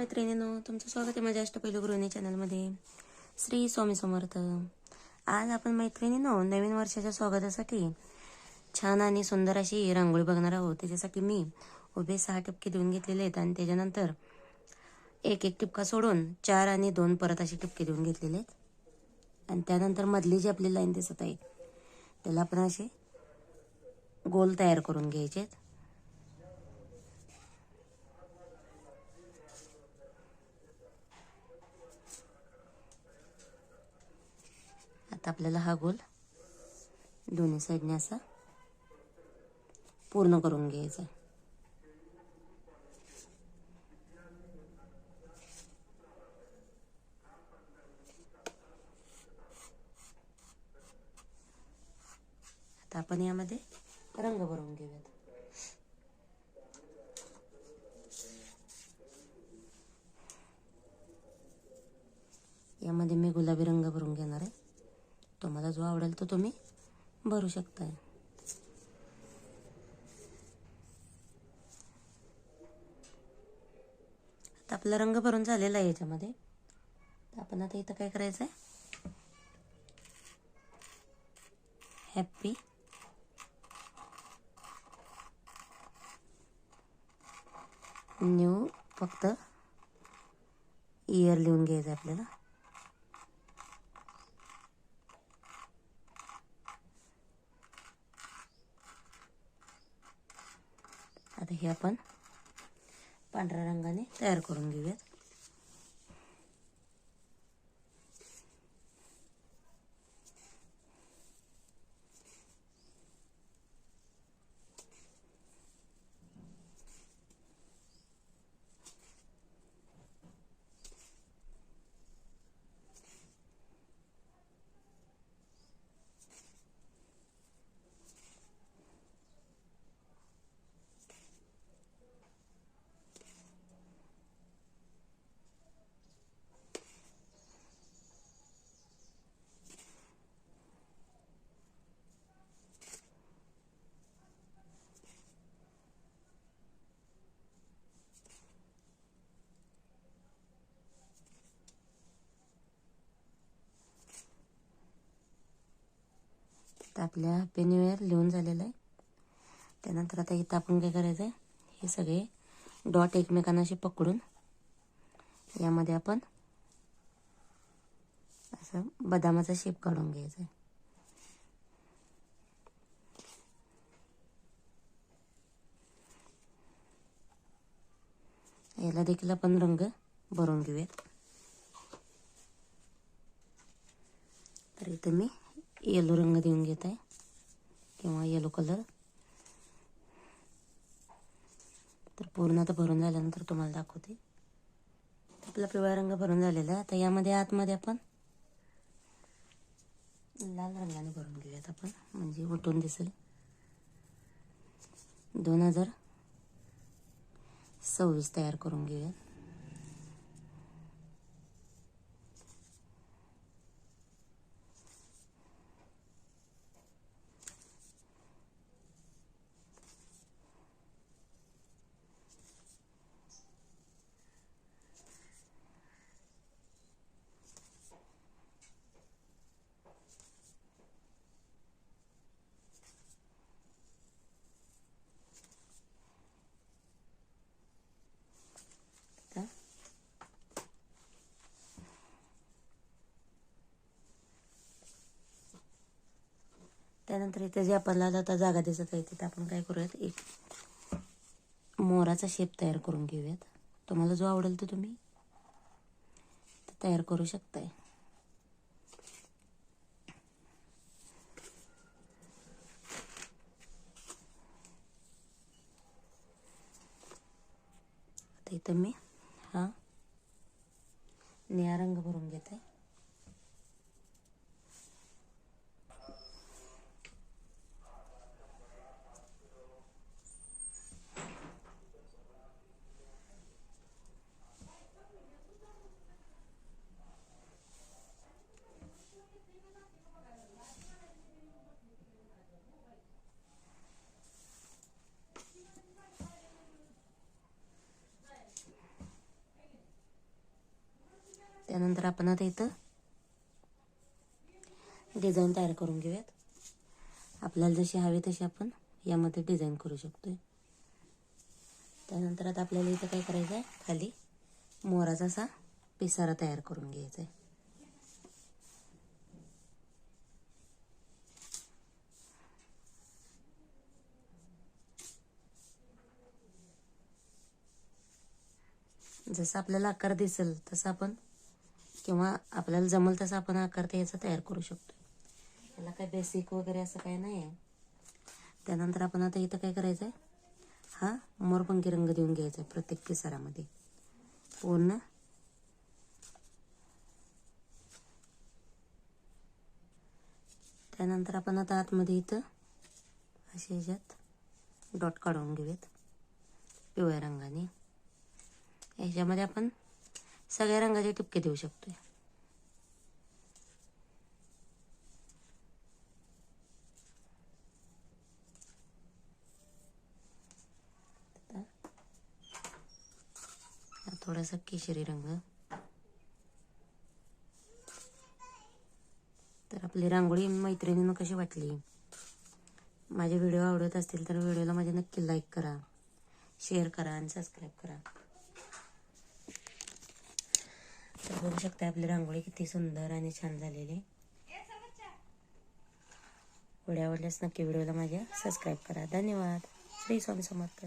मैत्रिणींनो तुमचं स्वागत आहे माझ्या अष्टपैलू गृहिणी चॅनलमध्ये. श्री स्वामी समर्थ. आज आपण मैत्रिणींनो नवीन वर्षाच्या स्वागतासाठी छान आणि सुंदर अशी रांगोळी बघणार आहोत. त्याच्यासाठी मी उभे सहा टपके देऊन घेतलेले आहेत आणि त्याच्यानंतर एक एक टिपका सोडून चार आणि दोन परत असे टिपके देऊन घेतलेले आहेत. आणि त्यानंतर मधली जी आपली लाईन दिसत आहे त्याला आपण असे गोल तयार करून घ्यायचे आहेत. आता आपल्याला हा गोल. दोन्ही साईडने असा. पूर्ण करून घ्यायचा. आहे. आता आपण यामध्ये रंग भरून घेऊयात. यामध्ये मी गुलाबी रंग भरून घेणार आहे. तुम्हाला जो आवडेल तो तुम्ही भरू शकताय. आता आपला रंग भरून झालेला आहे याच्यामध्ये. आपण आता इथं काय करायचं आहे हॅप्पी न्यू फक्त इयर लिहून घ्यायचं आहे आपल्याला. आता हे आपण पांढऱ्या रंगाने तयार करून घेऊयात. तर आपल्या हॅपी न्यू इयर लिहून झालेलं आहे. त्यानंतर आता इथं आपण काय करायचं आहे हे सगळे डॉट एकमेकांना असे पकडून यामध्ये आपण असं बदामाचा शेप काढून घ्यायचा आहे याला देखील आपण रंग भरून घेऊयात. तर इथं मी येलो रंग देऊन घेत आहे. किंवा येलो कलर. तर पूर्ण आता भरून झाल्यानंतर तुम्हाला दाखवते. आपला पिवळा रंग भरून झालेला आहे. आता यामध्ये आतमध्ये आपण लाल रंगाने भरून घेऊयात आपण. म्हणजे उठून दिसेल. दोन हजार सव्वीस तयार करून घेऊयात. त्यानंतर इथे जे आपल्याला आता जागा दिसत आहे तिथे आपण काय करूयात? एक मोराचा शेप तयार करून घेऊयात. तुम्हाला जो आवडेल तो तुम्ही तयार करू शकताय. इथं मी हा निळा रंग भरून घेत. त्यानंतर आपण आता इथं डिझाईन तयार करून घेऊयात. आपल्याला जशी हवी तशी आपण यामध्ये डिझाईन करू शकतोय. त्यानंतर आता आपल्याला इथं काय करायचं आहे? खाली मोराचा असा पिसारा तयार करून घ्यायचा आहे. जसं आपल्याला आकार दिसेल तसं आपण किंवा आपल्याला जमल तसं आपण आकार त्याचा तयार करू शकतो याला काय बेसिक वगैरे असं काय नाही आहे त्यानंतर आपण आता इथं काय करायचं आहे हा मोरपंखी रंग देऊन घ्यायचा आहे प्रत्येक पिसारामध्ये पूर्ण. त्यानंतर आपण आता आतमध्ये इथं असे ह्याच्यात डॉट काढून घेऊयात. पिवळ्या रंगाने. ह्याच्यामध्ये आपण सगळ्या रंगाचे टिपके देऊ शकतोय. हा थोडासा केशरी रंग. तर आपली रांगोळी मैत्रिणीनं कशी वाटली? माझे व्हिडिओ आवडत असतील तर व्हिडिओला माझे नक्की लाईक करा शेअर करा आणि सबस्क्राईब करा. तर बघू शकता आपली रांगोळी किती सुंदर आणि छान झालेली. व्हिडिओ आवडल्यास नक्की व्हिडिओला माझ्या सबस्क्राईब करा. धन्यवाद. श्री स्वामी समर्थ.